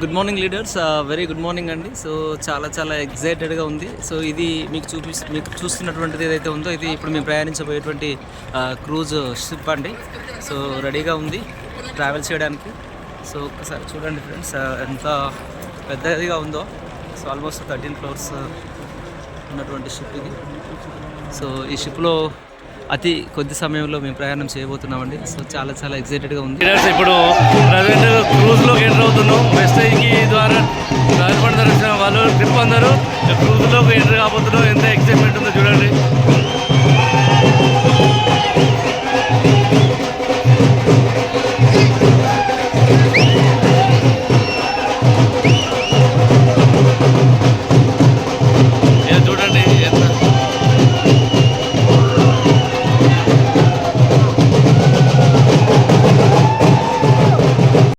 Good morning leaders. Very good morning అండి. So చాలా చాలా ఎగ్జైటెడ్గా ఉంది. సో ఇది మీకు చూపి మీకు చూస్తున్నటువంటిది ఏదైతే ఉందో ఇది ఇప్పుడు మేము ప్రయాణించబోయేటువంటి క్రూజ్ షిప్ అండి. సో రెడీగా ఉంది ట్రావెల్ చేయడానికి. సో ఒకసారి చూడండి ఫ్రెండ్స్ ఎంత పెద్దదిగా ఉందో. సో ఆల్మోస్ట్ థర్టీన్ ఫ్లోర్స్ ఉన్నటువంటి షిప్ ఇది. సో ఈ షిప్లో అతి కొద్ది సమయంలో మేము ప్రయాణం చేయబోతున్నామండి. సో చాలా చాలా ఎగ్జైటెడ్గా ఉంది. ఇప్పుడు ప్రజెంట్ క్రూజ్ ట్రిప్ అందరూ క్రూజ్ ఎంటర్ కాబోతున్నాం ఎంత ఎక్సైట్మెంట్ ఉందో